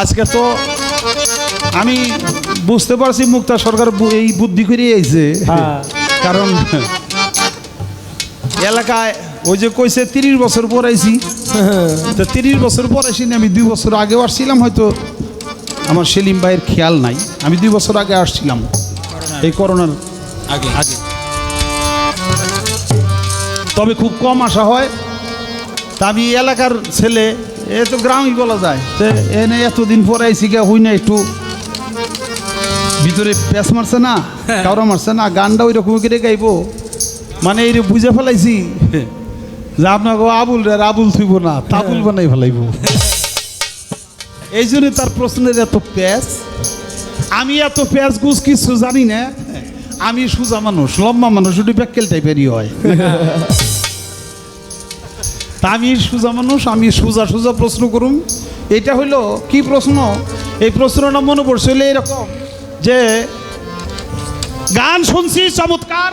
আজকে তো আমি বুঝতে পারছি মুক্তা সরকার এই বুদ্ধি করে আইছে। হ্যাঁ। কারণ এলাকায় ওই যে কইছে তিরিশ বছর পর আইছি। তো তিরিশ বছর পর আসিনি আমি দুই বছর আগেও আসছিলাম হয়তো আমার সেলিম ভাইয়ের খেয়াল নাই। আমি দুই বছর আগে আসছিলাম এই করোনার আগে। আগে। তবে খুব কম আসা হয়। তা আমি এলাকার ছেলে এ তো গ্রামই বলা যায়। তো এনে এতদিন পরে আইসি গে হই না একটু ভিতরে প্যাস মারছে না কাউরা মারছে না গানটা ওই রকম করে গাইব। মানে এই বুঝে ফেলাইছি যে আপনাকে আবুল রে আবুল থইব না তাবুল বানাই ফেলাইব। এই জন্য তার প্রশ্নের এত প্যাস আমি এত প্যাস গুছ কিছু জানি না আমি সোজা মানুষ লম্বা মানুষ ওটি ব্যাক্কেল টাইপেরই হয়। তা আমি সোজা মানুষ, আমি সোজা সোজা প্রশ্ন করুম। এটা হইল কি প্রশ্ন? এই প্রশ্নটা মনে পড়ছে, হইলে এরকম যে গান শুনছি চমৎকার।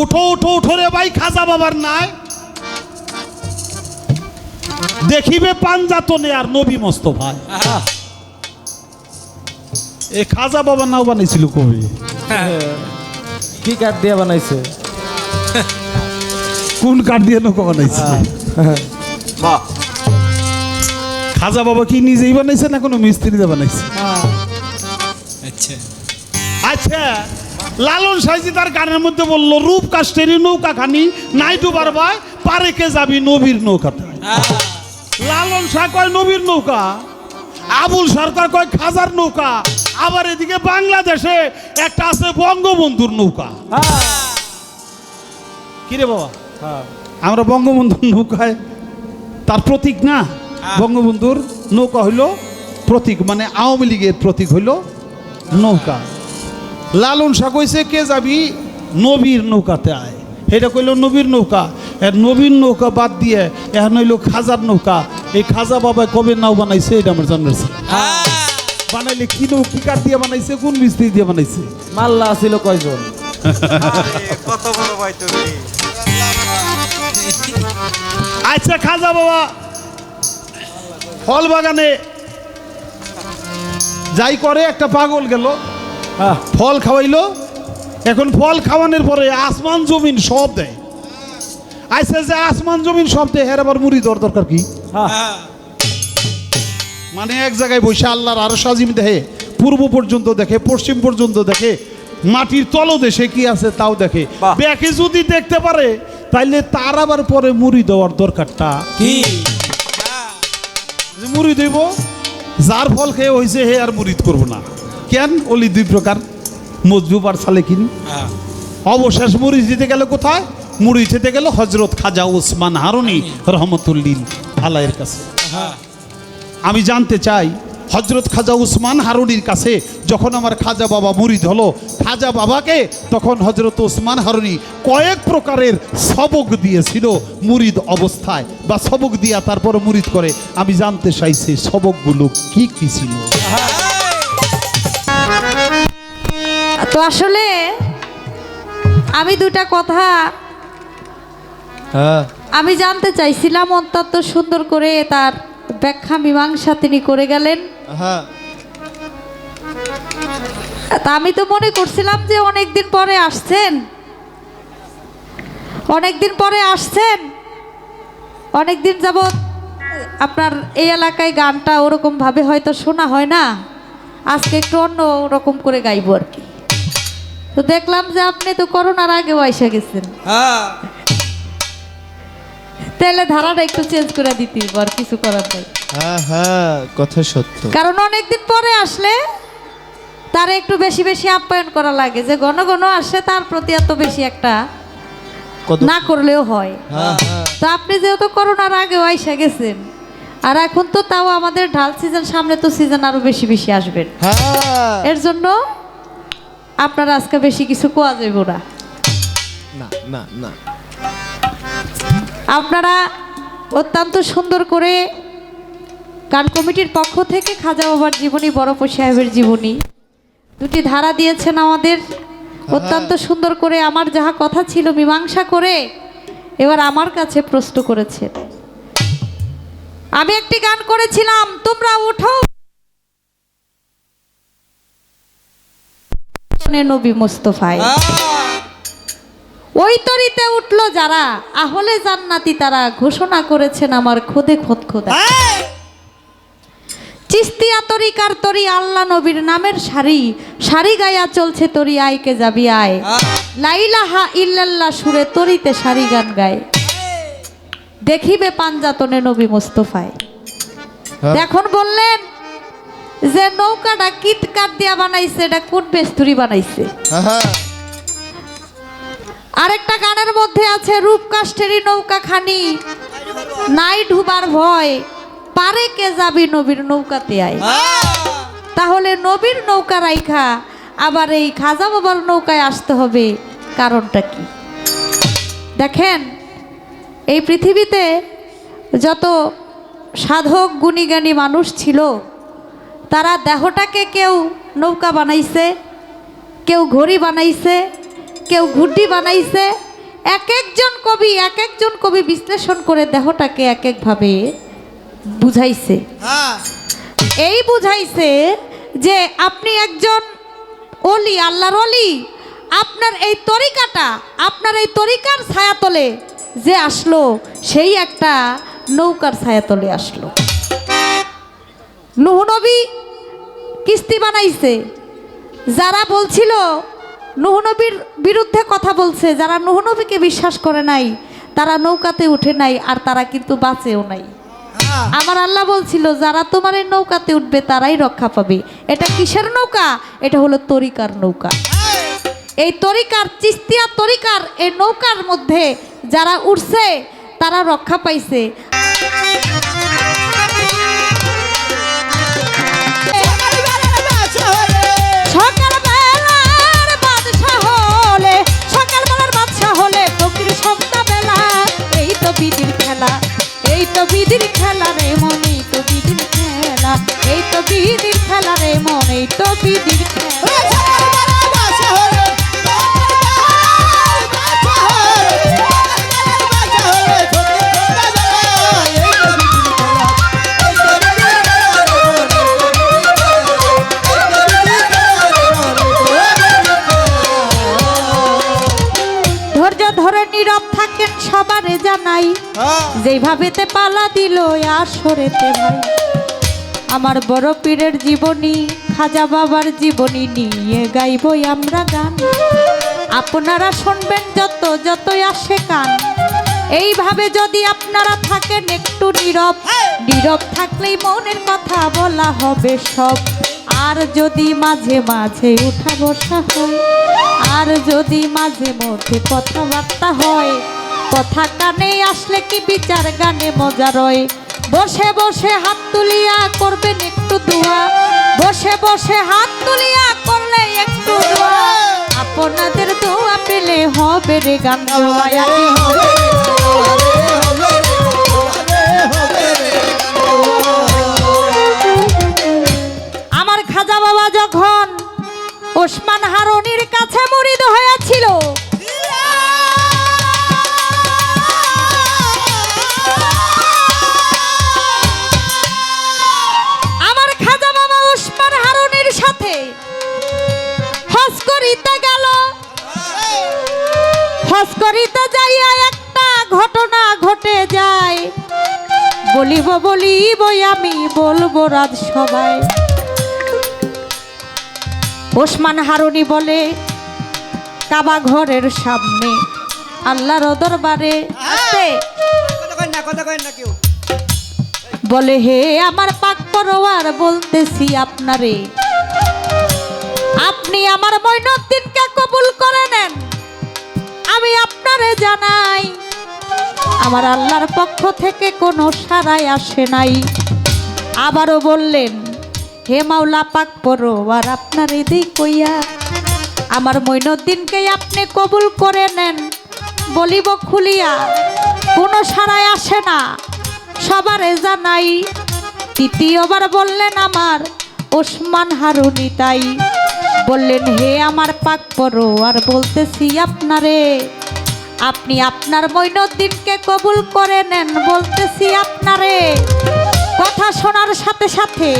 উঠো উঠো উঠো রে ভাই, খাজা বাবার নাই। দেখিবে পাঞ্জাতনে আর নবী মস্ত ভাই। এই খাজা বাবার নাও বানাইছিল কবি। কি কাঠ দিয়ে বানাইছে? কোন কাঠ দিয়ে নৌকা বানাইছে? বাহ খাজা বাবা কি নিজেই বানাইছে না কোনো মিস্ত্রি দিয়ে বানাইছে? আচ্ছা। আচ্ছা লালন সাইজি তার গানের মধ্যে বলল রূপ কাস্টেরি নৌকা খানি নাই ডুবার ভাই পারে কে যাবি নবীর নৌকাতে? লালন শাহ কয় নবীর নৌকা। আবুল সরকার কয় খাজার নৌকা। আবার এদিকে বাংলাদেশে একটা আছে বঙ্গবন্ধুর নৌকা। কিরে বাবা? আমরা বঙ্গবন্ধুর নৌকায় তার প্রতীক না? বঙ্গবন্ধুর নৌকা হইল প্রতীক মানে আওয়ামী লীগের প্রতীক হইল নৌকা। লালন শাহ কইছে কে যাবি? নবীর নৌকাতে আয়। এটা কইল নবীর নৌকা। এর নবীর নৌকা বাদ দিয়ে এখন হইল খাজার নৌকা। এই খাজা বাবা কবে নাও বানাইছে এটা আমার জানার ছিল। বানাইলে কি নৌ কি কাঠ দিয়ে বানাইছে কোন মিস্ত্রি দিয়ে বানাইছে? মাল্লা ছিল কয়জন? কত বড় ভাই তুমি। আচ্ছা খাজা বাবা। ফল বাগানে যাই করে একটা পাগল গেল। হ্যাঁ ফল খাওয়াইলো। এখন ফল খাওয়ানোর পরে আসমান জমিন সব দেয়। আচ্ছা যে আসমান জমিন সব দেয় হের আবার মুড়ি দর দরকার কি? হ্যাঁ মানে এক জায়গায় বসে আল্লাহর আরও সাজিম দেখে পূর্ব পর্যন্ত দেখে পশ্চিম পর্যন্ত দেখে মাটির তলদেশে কি আছে তাও দেখে। ব্যাকে যদি দেখতে পারে তাইলে তার আবার পরে মুড়ি দেওয়ার দরকারটা। কি? মুড়ি দেব যার ফল খেয়ে হয়েছে হে আর মুড়িদ করব না। কেন? ওলি দুই প্রকার। মজরুব আর সালেকিন। অবশেষ মুড়ি দিতে গেল কোথায়? মুড়ি দিতে গেল হজরত খাজা ওসমান হারুনি রহমতুল্লিন আলাইয়ের কাছে। আমি জানতে চাই হজরত খাজা উসমান হারুনির কাছে যখন আমার খাজা বাবা মুরিদ হলো খাজা বাবাকে তখন হজরত ওসমান হারুনি কয়েক প্রকারের সবক দিয়েছিল মুরিদ অবস্থায় বা সবক দিয়া তারপর মুরিদ করে। আমি জানতে চাইছি সবকগুলো কি কি ছিল। তো আসলে আমি দুটা কথা হ্যাঁ। আমি জানতে চাইছিলাম অত্যন্ত সুন্দর করে তার ব্যাখ্যা মীমাংসা তিনি করে গেলেন। হ্যাঁ। তা আমি তো মনে করছিলাম যে অনেক দিন পরে আসছেন। অনেক দিন পরে আসছেন। অনেক দিন যাবৎ আপনার এই এলাকায় গানটা ওরকম ভাবে হয়তো শোনা হয় না। আজকে একটু অন্য রকম করে গাইবো আর কি। তো দেখলাম যে আপনি তো করোনার আগেও এসে গেছেন। হ্যাঁ। তাহলে ধারাটা একটু চেঞ্জ করে দিতে আর কিছু করার নেই। হ্যাঁ হ্যাঁ কথা সত্য। কারণ অনেকদিন পরে আসলে তার একটু বেশি বেশি আপ্যায়ন করা লাগে যে ঘন ঘন আসে তার প্রতি এত বেশি একটা না করলেও হয়। হ্যাঁ হ্যাঁ। তো আপনি যেহেতু করোনার আগেও আইসা গেছেন আর এখন তো তাও আমাদের ঢাল সিজন সামনে তো সিজন আরও বেশি বেশি আসবেন হ্যাঁ। এর জন্য আপনার আজকে বেশি কিছু কোয়া যাইব না না না। আপনারা অত্যন্ত সুন্দর করে গান কমিটির পক্ষ থেকে খাজা বাবার জীবনী বড়পো সাহেবের জীবনী দুটি ধারা দিয়েছেন আমাদের। অত্যন্ত সুন্দর করে আমার যাহা কথা ছিল মীমাংসা করে এবার আমার কাছে প্রশ্ন করেছেন। আমি একটি গান করেছিলাম তোমরা উঠো। নবী মোস্তফায়। ওই তরিতে উঠল যারা। আহলে জান্নাতি তারা ঘোষণা করেছেন আমার খোদে খোদ খোদা। চিস্তিয়া তরিকার তরি আল্লাহ নবীর নামের শাড়ি। শাড়ি গায়া চলছে তরি আইকে যাবি আয়। লাইলাহা ইল্লাল্লাহ সুরে তরিতে শাড়ি গান গায়। দেখিবে পাঞ্জাতনে নবী মোস্তফায়। এখন বললেন যে নৌকাটা কিট কাট দিয়া বানাইছে এটা কোন বেস্তুরি বানাইছে? হ্যাঁ আরেকটা গানের মধ্যে আছে রূপকাষ্ঠেরই নৌকা খানি নাই ডুবার ভয় পারে কে যাবি নবীর নৌকাতে আয়। তাহলে নবীর নৌকা রাইখা আবার এই খাজা বাবার নৌকায় আসতে হবে কারণটা কি? দেখেন এই পৃথিবীতে যত সাধক গুণীজ্ঞানী মানুষ ছিল তারা দেহটাকে কেউ নৌকা বানাইছে কেউ ঘড়ি বানাইছে কেউ ঘুড্ডি বানাইছে এক একজন কবি এক একজন কবি বিশ্লেষণ করে দেহটাকে এক একভাবে বুঝাইছে। এই বুঝাইছে যে আপনি একজন অলি আল্লাহর অলি আপনার এই তরিকাটা আপনার এই তরিকার ছায়াতলে যে আসলো সেই একটা নৌকার ছায়াতলে আসলো। নুহ নবী কিস্তি বানাইছে। যারা বলছিল নুহ নবীর বিরুদ্ধে কথা বলছে যারা নুহ নবীকে বিশ্বাস করে নাই তারা নৌকাতে উঠে নাই আর তারা কিন্তু বাঁচেও নাই। আমার আল্লাহ বলছিল যারা তোমার এই নৌকাতে উঠবে তারাই রক্ষা পাবে। এটা কিসের নৌকা? এটা হলো তরিকার নৌকা। এই তরিকার চিস্তিয়া তরিকার এই নৌকার মধ্যে যারা উঠছে তারা রক্ষা পাইছে। বিধির খেলা, এই তো বিধির খেলা রে মন, এই তো বিধির খেলা, এই তো বিধির খেলা রে মন, এই তো বিধির খেলা। যেভাবেতে পালা দিল আসরেতে ভাই, আমার বড় পীরের জীবনী, খাজা বাবার জীবনী নিয়ে গাইবই আমরা গান। আপনারা শুনবেন যত যতই আসে কান। এইভাবে যদি আপনারা থাকেন একটু নীরব নীরব থাকলেই মনের কথা বলা হবে সব। আর যদি মাঝে মাঝে উঠা বসা হয়, আর যদি মাঝে মধ্যে কথাবার্তা হয় কথা কানে আসলে কি বিচার গানে মজা রয়? বসে বসে হাত তুলিয়া করবেন একটু দোয়া। বসে বসে হাত তুলিয়া করলে একটু দোয়া। আপনাদের দোয়া পেলে হবে রে গান আমার খাজা বাবা যখন ওসমান হারনির কাছে মরিদ হয়েছিল করিতে যাইয়া একটা ঘটনা ঘটে যায়। বলিব বলিব, আমি বলব রাজ সবাই ওসমান হারুনি বলে, কাবা ঘরের সামনে, আল্লাহর দরবারে বলে, হে আমার পাক পরোয়ার, বলতেছি আপনারে, আপনি আমার মৈনদ্দিনকে কবুল করে নেন। আমি জানাই। আমার আল্লাহর পক্ষ থেকে কোনো সারাই আসে নাই। আবারও বললেন, হে মাওলা পাক পরো আর আপনার এদিক কইয়া আমার মৈনদ্দিনকে আপনি কবুল করে নেন। বলিব খুলিয়া, কোনো সারাই আসে না, সবার সবারে জানাই। তৃতীয়বার বললেন আমার, ওসমান হারুনি তাই। বললেন, হে আমার পাক পরো আর বলতেছি আপনারে আপনি আপনার মৈনদ্দিনকে কবুল করে নেন বলতেছি আপনারে। কথা শোনার সাথে সাথে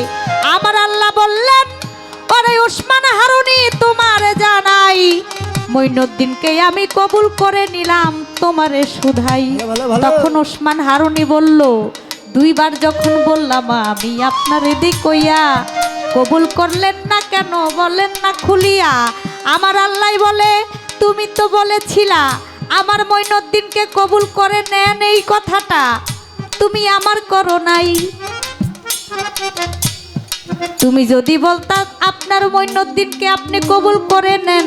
আমার আল্লাহ বললেন ওরে ওসমান হারুনি তোমার জানাই মইনুদ্দিনকে আমি কবুল করে নিলাম তোমারে সুধাই তখন ওসমান হারুনি বলল দুইবার যখন বললাম আমি আপনার এদিক কইয়া কবুল করলেন না কেন? বলেন না খুলিয়া। আমার আল্লাহ বলে তুমি তো বলেছিলা আমার মইনুদ্দিনকে কবুল করে নেন এই কথাটা। তুমি আমার করো নাই। তুমি যদি বলতা আপনার মইনুদ্দিনকে আপনি কবুল করে নেন,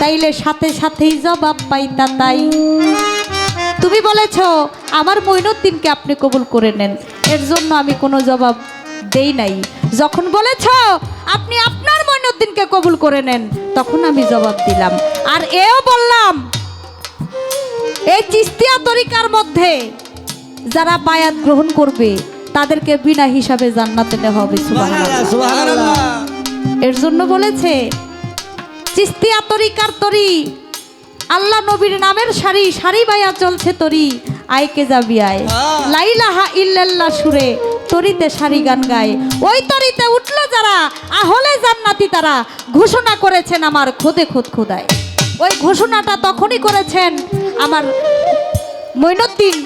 তাইলে সাথে সাথেই জবাব পাইতা তাই। তুমি বলেছ, আমার মইনুদ্দিনকে আপনি কবুল করে নেন। এর জন্য আমি কোনো জবাব দেই নাই। যখন বলেছ, আপনি আপনার মইনুদ্দিনকে কবুল করে নেন, তখন আমি জবাব দিলাম। আর এও বললাম এই চিস্তিয়া তরিকার মধ্যে যারা বায়াত গ্রহণ করবে তাদেরকে বিনা হিসাবে জান্নাতে নেওয়া হবে এর জন্য বলেছে চিস্তিয়া তরিকার তরি আল্লাহ নবীর নামের শাড়ি শাড়ি বায়া চলছে তরি আয়কে যাবি আয়। লাইলাহা ইল্লাল্লাহ সুরে তরিতে শাড়ি গান গায়। ওই তরিতে উঠল যারা আহলে জান্নাতি তারা ঘোষণা করেছেন আমার খোদে খোদ খোদায়। ওই ঘোষণাটা তখনই করেছেন আমার মৈনুদ্দিন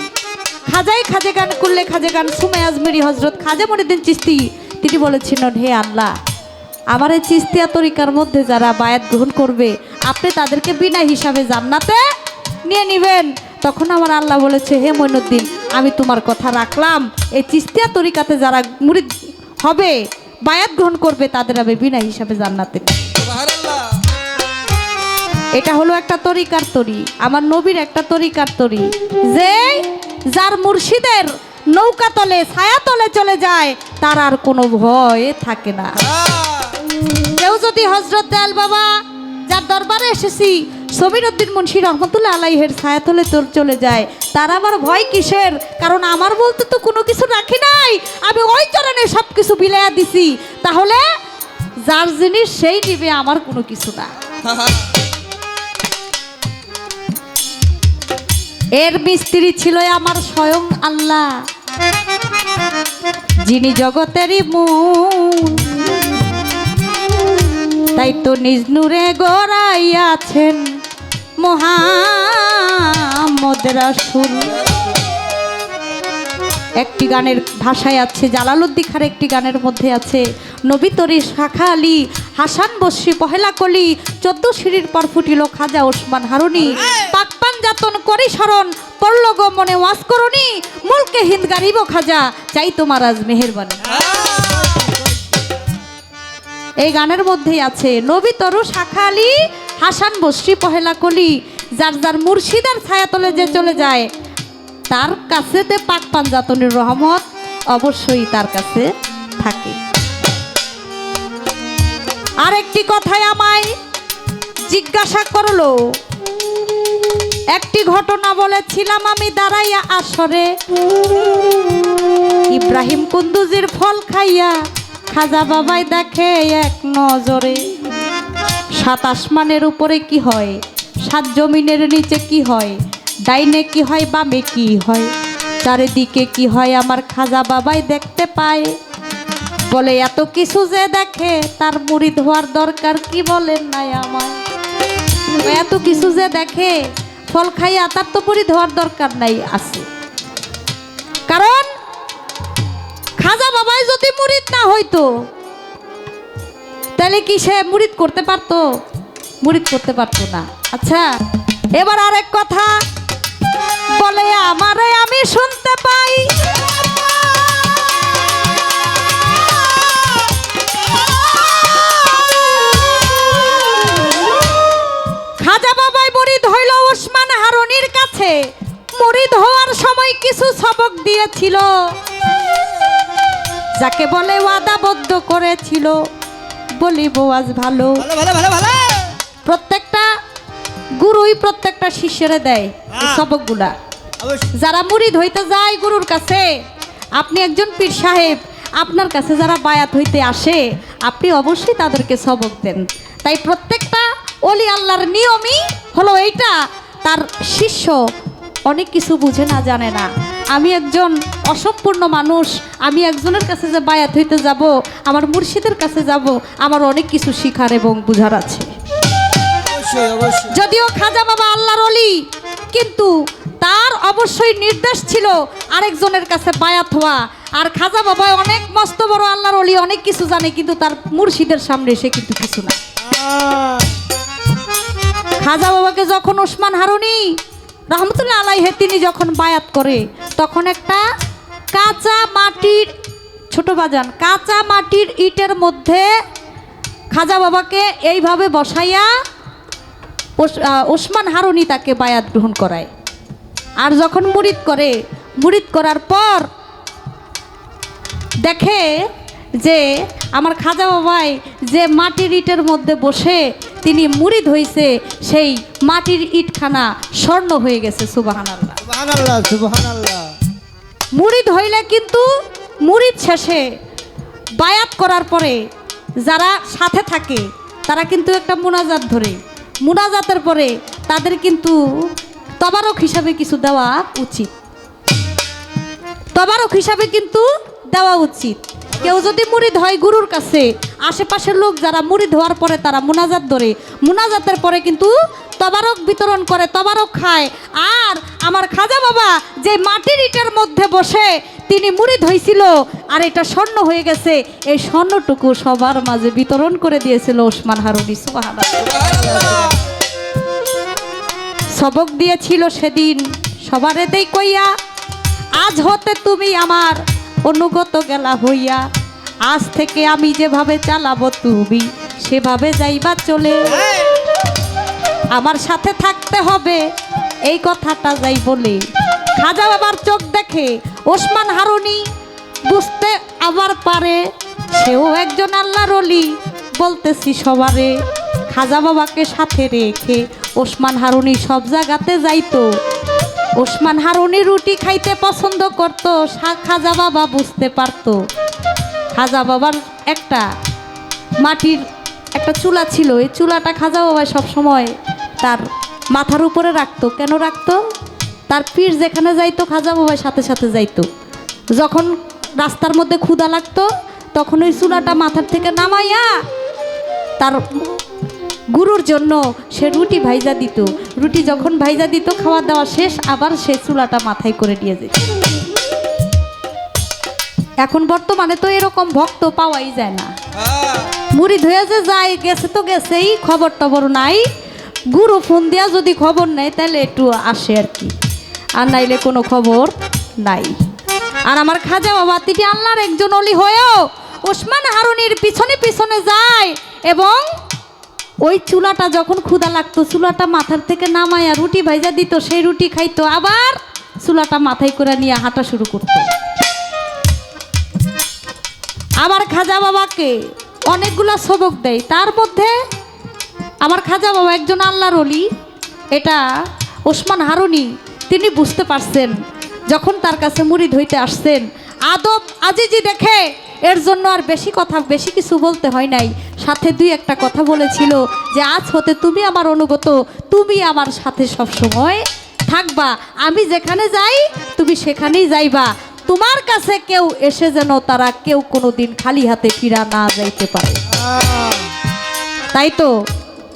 খাজাই খাজে গান করলে খাজে গান, সুমে আজমেরি হজরত খাজে মনিদ্দিন চিস্তি তিনি বলেছিলেন, হে আল্লাহ, আমার এই চিস্তিয়া তরিকার মধ্যে যারা বায়াত গ্রহণ করবে, আপনি তাদেরকে বিনা হিসাবে জান্নাতে নিয়ে নিবেন। তখন আমার আল্লাহ বলেছে, হে মইনুদ্দিন, আমি তোমার কথা রাখলাম। এই চিস্তিয়া তরিকাতে যারা মুরিদ হবে, বায়াত গ্রহণ করবে, তাদের আমি বিনা হিসাবে জান্নাতে এটা হলো একটা তরিকার তরি, আমার নবীর একটা তরিকার তরি। যে যার মুর্শিদের নৌকা তলে, ছায়া তলে চলে যায়, তার আর কোনো ভয় থাকে না। কেউ যদি হজরত দয়াল বাবা, যার দরবারে এসেছি সমীর উদ্দিন মুন্সি রহমতুল্লাহ আলাইহের ছায়া তলে তোর চলে যায়, তার আমার ভয় কিসের? কারণ আমার বলতে তো কোনো কিছু রাখি নাই, আমি ওই চরণে সব কিছু বিলাইয়া দিছি। তাহলে যার জিনিস সেই নিবে, আমার কোনো কিছু না। এর মিস্ত্রি ছিল আমার স্বয়ং আল্লাহ। যিনি জগতেরই মূল। তাই তো নিজ নূরে গড়াইয়াছেন মোহাম্মদ রাসূল। একটি গানের ভাষায় আছে জালালুদ্দিন খার একটি গানের মধ্যে আছে, নবী তরি শাখা আলী, হাসান বসরি পহেলা কলি, চোদ্দ সিঁড়ির পর ফুটিল খাজা ওসমান হারুনি। পাকপান যাতন করি স্মরণ পড়ল গো মনে ওয়াজ করনি, মুলকে হিন্দ গারিব খাজা চাই তোমার আজ মেহেরবানি। এই গানের মধ্যেই আছে, নবী তরু শাখা আলী হাসান বসরি পহেলা কলি, যার যার মুর্শিদার ছায়াতলে যে চলে যায়, তার কাছে তে পাক পাঞ্জাতনের রহমত অবশ্যই তার কাছে থাকে। আরেকটি কথায় আমায় জিজ্ঞাসা করল একটি ঘটনা বলেছিলাম আমি, দাঁড়াইয়া আসরে। ইব্রাহিম কুন্দুজির ফল খাইয়া খাজা বাবাই দেখে এক নজরে। সাত আসমানের উপরে কি হয়? সাত জমিনের নিচে কি হয়? ডাইনে কি হয়? বামে কি হয়? চারিদিকে কি হয়? আমার খাজা বাবাই দেখতে পায়। বলে, এত কিছু যে দেখে, তার মুড়ি ধোয়ার দরকার কি বলেন নাই আমার এত কিছু যে দেখে ফল খাইয়া তার তো পরি ধোয়ার দরকার নাই, আছে। কারণ, খাজা বাবাই যদি মুরিদ না হইতো, তাহলে কি সে মুড়িদ করতে পারতো? মুড়িদ করতে পারতো না। আচ্ছা এবার আরেক কথা। যাকে বলে ওয়াদাবদ্ধ করেছিল বলিব আজ ভালো। প্রত্যেকটা গুরুই প্রত্যেকটা শিষ্যরে দেয় এই সবকগুলা। যারা মুরিদ হইতে যায় গুরুর কাছে আপনি একজন পীর সাহেব আপনার কাছে যারা বায়াত হইতে আসে আপনি অবশ্যই তাদেরকে সবক দেন। তাই প্রত্যেকটা অলি আল্লাহর নিয়মই হলো এইটা। তার শিষ্য অনেক কিছু বুঝে না জানে না। আমি একজন অসম্পূর্ণ মানুষ আমি একজনের কাছে যে বায়াত হইতে যাব আমার মুর্শিদের কাছে যাব আমার অনেক কিছু শিখার এবং বুঝার আছে। যদিও খাজা বাবা আল্লাহর অলি কিন্তু তার অবশ্যই নির্দেশ ছিল আরেকজনের কাছে বায়াত হওয়া। আর খাজা বাবা অনেক মস্ত বড় আল্লাহর অলি অনেক কিছু জানে কিন্তু তার মুর্শিদের সামনে সে কিন্তু কিছু না। খাজা বাবাকে যখন ওসমান হারুনি রহমতুল্লাহ আলাইহে তিনি যখন বায়াত করে, তখন একটা কাঁচা মাটির, ছোট বাজান, কাঁচা মাটির ইটের মধ্যে খাজা বাবাকে এইভাবে বসাইয়া ওস- ওসমান হারুনি তাকে বায়াত গ্রহণ করায়। আর যখন মুরিদ করে মুরিদ করার পর দেখে যে আমার খাজা বাবাই যে মাটির ইটের মধ্যে বসে তিনি মুড়ি হইছে সেই মাটির ইটখানা স্বর্ণ হয়ে গেছে সুবহানাল্লাহ। মুরিদ হইলে কিন্তু মুরিদ শেষে বায়াত করার পরে যারা সাথে থাকে তারা কিন্তু একটা মুনাজাত ধরে। মুনাজাতের পরে তাদের কিন্তু তবারক হিসাবে কিছু দেওয়া উচিত। তবারক হিসাবে কিন্তু দেওয়া উচিত। কেউ যদি মুরিদ হয় গুরুর কাছে, আশেপাশের লোক যারা মুরিদ হওয়ার পরে তারা মুনাজাত ধরে মুনাজাতের পরে কিন্তু তবারক বিতরণ করে, তবারক খায় আর আমার খাজা বাবা যে মাটির ইটার মধ্যে বসে তিনি মুরিদ হয়েছিল আর এটা স্বর্ণ হয়ে গেছে, এই স্বর্ণটুকু সবার মাঝে বিতরণ করে দিয়েছিল ওসমান হারুনি সুবহানাল্লাহ। সবক দিয়েছিল সেদিন, সবার এতেই কইয়া, আজ হতে তুমি আমার অনুগত গেলা হইয়া, আজ থেকে আমি যেভাবে চালাবো তুমি, সেভাবে যাইবা চলে। আমার সাথে থাকতে হবে, এই কথাটা যাই বলে। খাজা বাবার চোখ দেখে, ওসমান হারুনি বুঝতে আবার পারে, সেও একজন আল্লাহর রলি বলতেছি সবারে। খাজা বাবাকে সাথে রেখে ওসমান হারুনি সব জায়গাতে যাইতো। ওসমান হারুনি রুটি খাইতে পছন্দ করত খাজা বাবা বুঝতে পারতো। খাজা বাবার একটা মাটির একটা চুলা ছিল, এই চুলাটা খাজা বাবা সবসময় তার মাথার উপরে রাখতো। কেন রাখতো? তার পীর যেখানে যাইতো, খাজা বাবার সাথে সাথে যাইতো। যখন রাস্তার মধ্যে ক্ষুদা লাগতো, তখন ওই চুলাটা মাথার থেকে নামাইয়া তার গুরুর জন্য সে রুটি ভাইজা দিত। রুটি যখন ভাইজা দিত খাওয়া দাওয়া শেষ আবার সে চুলাটা মাথায় করে দিয়ে যেত। এখন বর্তমানে তো এরকম ভক্ত পাওয়াই যায় না। মুড়ি ধুয়ে যে যায় গেছে তো গেছেই খবর টবর নাই। গুরু ফোন দিয়া যদি খবর নেয় তাহলে একটু আসে আর কি। আর নাইলে কোনো খবর নাই। আর আমার খাজা বাবা তিনি আল্লাহর একজন অলি হয়েও ওসমান হারুনির পিছনে পিছনে যায় এবং ওই চুলাটা যখন ক্ষুদা লাগতো, চুলাটা মাথার থেকে নামায়া রুটি ভাইজা দিত, সেই রুটি খাইতো, আবার চুলাটা মাথায় করে নিয়ে হাঁটা শুরু করতো। আমার খাজা বাবাকে অনেকগুলা সবক দেয়। তার মধ্যে আমার খাজা বাবা একজন আল্লাহর অলি এটা ওসমান হারুনি, তিনি বুঝতে পারছেন, যখন তার কাছে মুড়ি ধইতে আসছেন, আদব আজিজি দেখে এর জন্য আর বেশি কথা, বেশি কিছু বলতে হয় নাই। সাথে দুই একটা কথা বলেছিল যে, আজ হতে তুমি আমার অনুগত, তুমি আমার সাথে সব সময় থাকবা। আমি যেখানে যাই, তুমি সেখানেই যাইবা। তোমার কাছে কেউ এসে যেন তারা কেউ কোনো দিন খালি হাতে ফিরা না যাইতে পারে। তাই তো,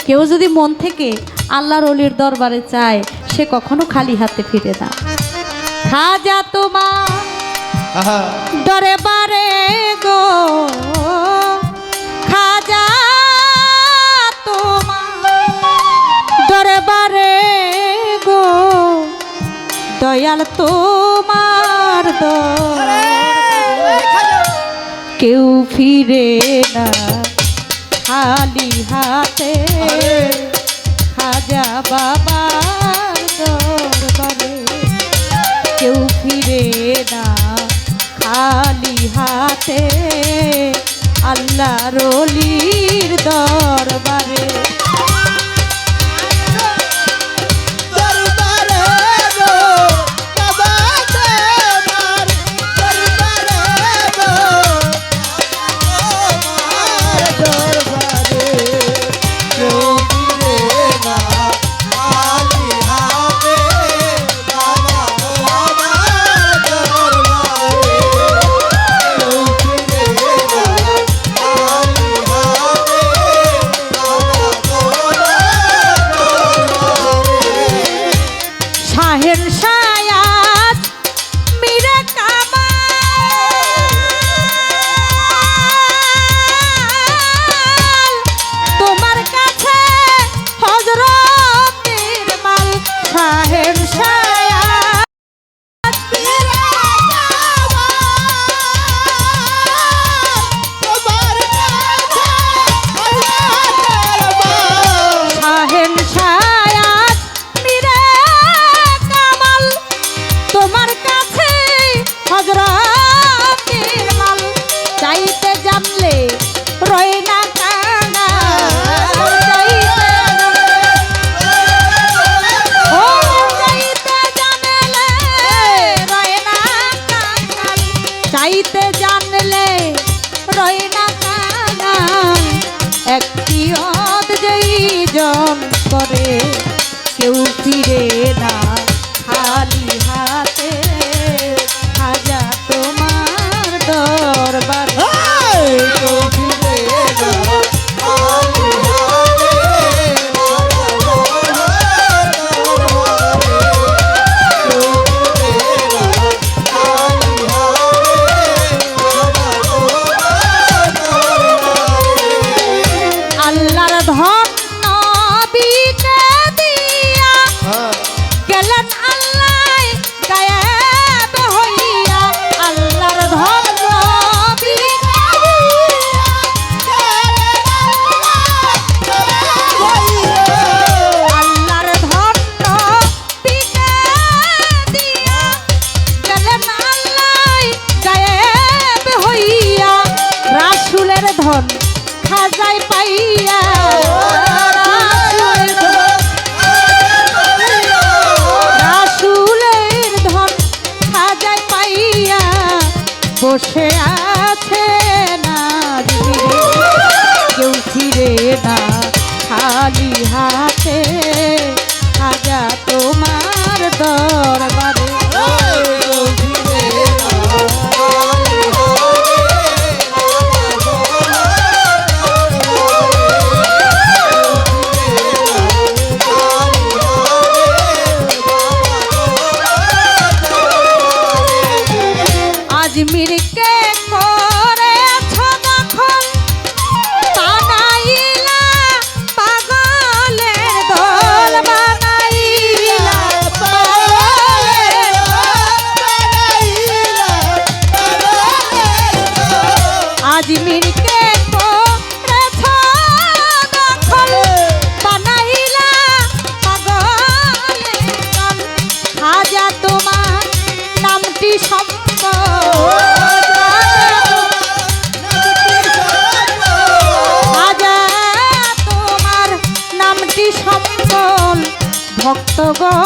কেউ যদি মন থেকে আল্লাহর অলির দরবারে চায়, সে কখনো খালি হাতে ফিরে না। খাজা তোমার আহা দরবারে গো, খাজা তোমার। দরবারে গো, দয়াল তোমার কেউ ফিরে না, খালি হাতে। খাজা বাবার দরবারে। কেউ ফিরে না হাতে আল্লাহ রলির দরবারে 저거